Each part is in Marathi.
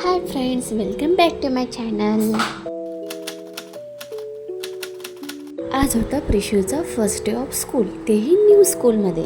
Hi friends welcome back to my channel आज होता प्रिशूचा फर्स्ट डे ऑफ स्कूल तेही न्यू स्कूलमध्ये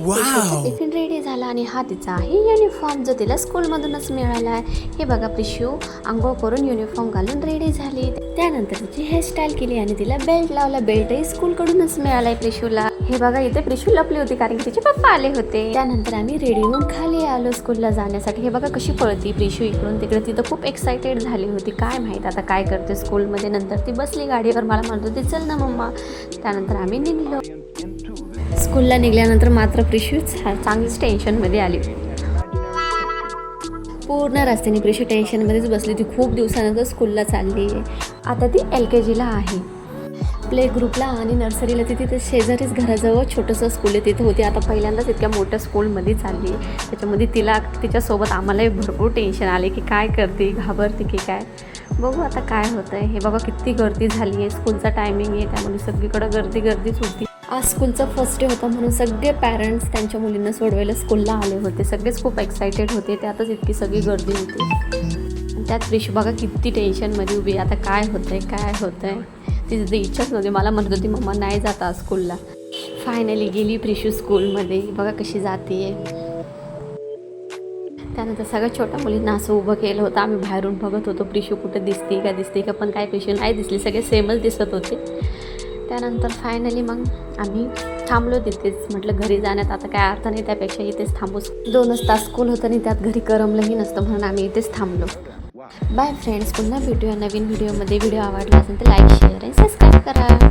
टिफिन रेडी झाला आणि हा तिचा आहे युनिफॉर्म जो तिला स्कूलमधूनच मिळाला आहे. हे बघा प्रिशू आंघोळ करून युनिफॉर्म घालून रेडी झाली. त्यानंतर तिची हेअरस्टाईल केली आणि तिला बेल्ट लावला. बेल्टही स्कूलकडूनच मिळाला आहे प्रिशूला. हे बघा इथे प्रिशू लपली होती कारण की तिचे पप्पा आले होते. त्यानंतर आम्ही रेडी होऊन खाली आलो स्कूलला जाण्यासाठी. हे बघा कशी पळती प्रिशू इकडून तिकडे. तिथं खूप एक्सायटेड झाली होती. काय माहीत आता काय करते स्कूलमध्ये नंतर ती बसली गाडीवर. मला म्हणत होती चल ना मम्मा. त्यानंतर आम्ही निघलो. स्कूलला निघाल्यानंतर मात्र प्रिशू चांगलीच टेन्शनमध्ये आली. पूर्ण रस्त्याने प्रिशू टेन्शनमध्येच बसली. ती खूप दिवसानंतर स्कूलला चालली. आहे आता ती एल के जीला आहे. प्ले ग्रुपला आणि नर्सरीला ती तिथे शेजारीच घराजवळ छोटंसं स्कूल आहे. तिथे होती. आता पहिल्यांदाच इतक्या मोठ्या स्कूलमध्ये चालली आहे. त्याच्यामध्ये तिला तिच्यासोबत आम्हालाही भरपूर टेन्शन आले की काय करते घाबरते की काय. बघू आता काय होतं आहे हे बाबा किती गर्दी झाली आहे स्कूलचा टायमिंग आहे. त्यामुळे सगळीकडं गर्दी गर्दीच होती. आज स्कूलचा फर्स्ट डे होता म्हणून सगळे पॅरेंट्स त्यांच्या मुलींना सोडवायला स्कूलला आले होते. सगळेच खूप एक्सायटेड होते. त्यातच इतकी सगळी गर्दी होती. त्यात प्रिशू बघा किती टेन्शनमध्ये उभी आहे. आता काय होतंय? काय होतंय? तिची तर इच्छाच नव्हती. मला म्हणत होती मम्मा नाही जाता स्कूलला फायनली गेली प्रिशू स्कूलमध्ये. बघा कशी जाते त्यानंतर सगळ्या छोट्या मुलींना असं उभं केलं होतं. आम्ही बाहेरून बघत होतो प्रिशू कुठं दिसते का दिसते का? पण काय प्रिशू नाही दिसली. सगळे सेमच दिसत होते. त्यानंतर फायनली मग आम्ही थांबलो तिथेच. म्हटलं घरी जाण्यात आता काय अर्थ नाही त्यापेक्षा इथेच थांबूच दोनच तास स्कूल होतं आणि त्यात घरी करमलंही नसतं म्हणून आम्ही इथेच थांबलो. बाय फ्रेंड्स पुन्हा भेटूया नवीन व्हिडिओमध्ये व्हिडिओ आवडला असेल तर लाईक शेअर आणि सबस्क्राईब करा.